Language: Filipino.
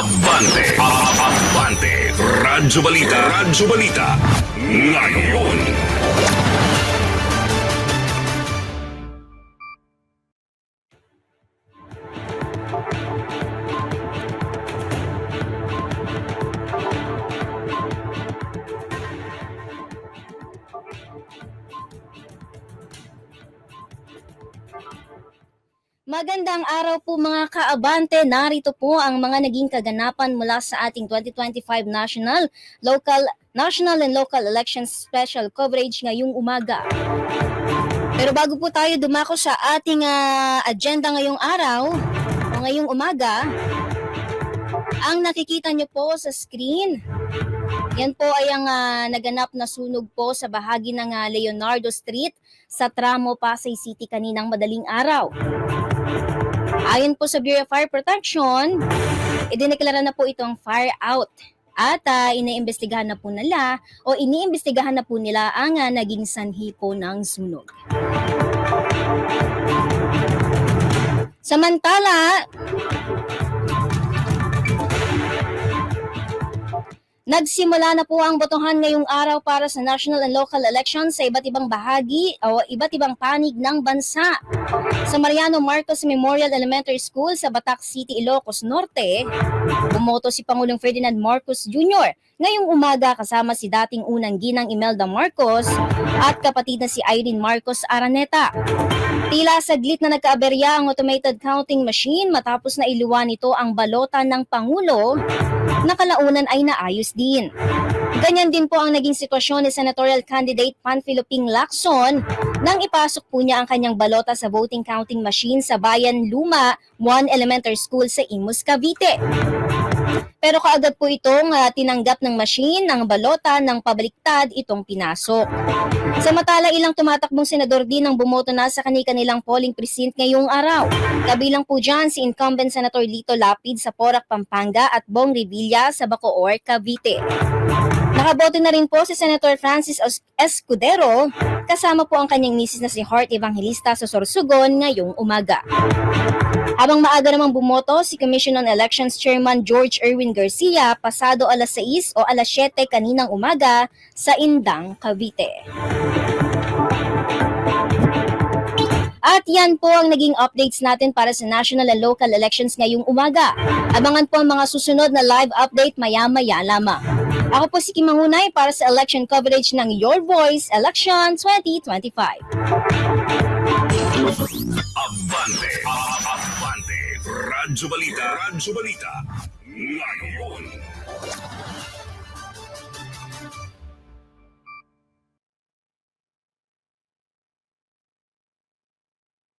Abante, Abante, Radyo Balita, Radyo Balita. Magandang araw po mga kaabante. Narito po ang mga naging kaganapan mula sa ating 2025 national, local, national and local elections special coverage ngayong umaga. Pero bago po tayo dumako sa ating ah, agenda ngayong araw o ngayong umaga, ang nakikita nyo po sa screen, yan po ay ang ah, naganap na sunog po sa bahagi ng ah, Leonardo Street sa Tramo, Pasay City kaninang madaling araw. Ayon po sa Bureau of Fire Protection, idineklara na po itong fire out at ah, iniimbestigahan na po nila o iniimbestigahan na po nila ang ah, naging sanhi po ng sunog. Samantala, Nagsimula na po ang botohan ngayong araw para sa national and local elections sa iba't ibang bahagi o iba't ibang panig ng bansa. Sa Mariano Marcos Memorial Elementary School sa Batac City, Ilocos Norte, bumoto si Pangulong Ferdinand Marcos Jr. ngayong umaga kasama si dating unang ginang Imelda Marcos at kapatid na si Irene Marcos Araneta. Tila saglit na nagkaaberya ang automated counting machine matapos na iluwan nito ang balota ng Pangulo na kalaunan ay naayos din. Ganyan din po ang naging sitwasyon ni senatorial candidate Panfilo Ping Lacson nang ipasok po niya ang kanyang balota sa voting counting machine sa Bayan Luma 1 Elementary School sa Imus, Cavite. Pero kaagad po itong ah, tinanggap ng machine ng balota ng pabaliktad itong pinasok. Samantala ilang tumatakbong senador din ang bumoto na sa kani-kanilang polling precinct ngayong araw. Kabilang po dyan si incumbent Senator Lito Lapid sa Porac, Pampanga at Bong Revilla sa Bacoor, Cavite. Nakaboto na rin po si Senator Francis Escudero kasama po ang kanyang misis na si Heart Evangelista sa Sorsogon ngayong umaga. Habang maaga namang bumoto si Commission on Elections Chairman George Erwin Garcia pasado alas 6 o alas 7 kaninang umaga sa Indang, Cavite. At yan po ang naging updates natin para sa national and local elections ngayong umaga. Abangan po ang mga susunod na live update maya-maya lamang. Ako po si Kim para sa election coverage ng Your Voice Election 2025. Abante, Abante, Radyo Balita, Radyo Balita, ngayon.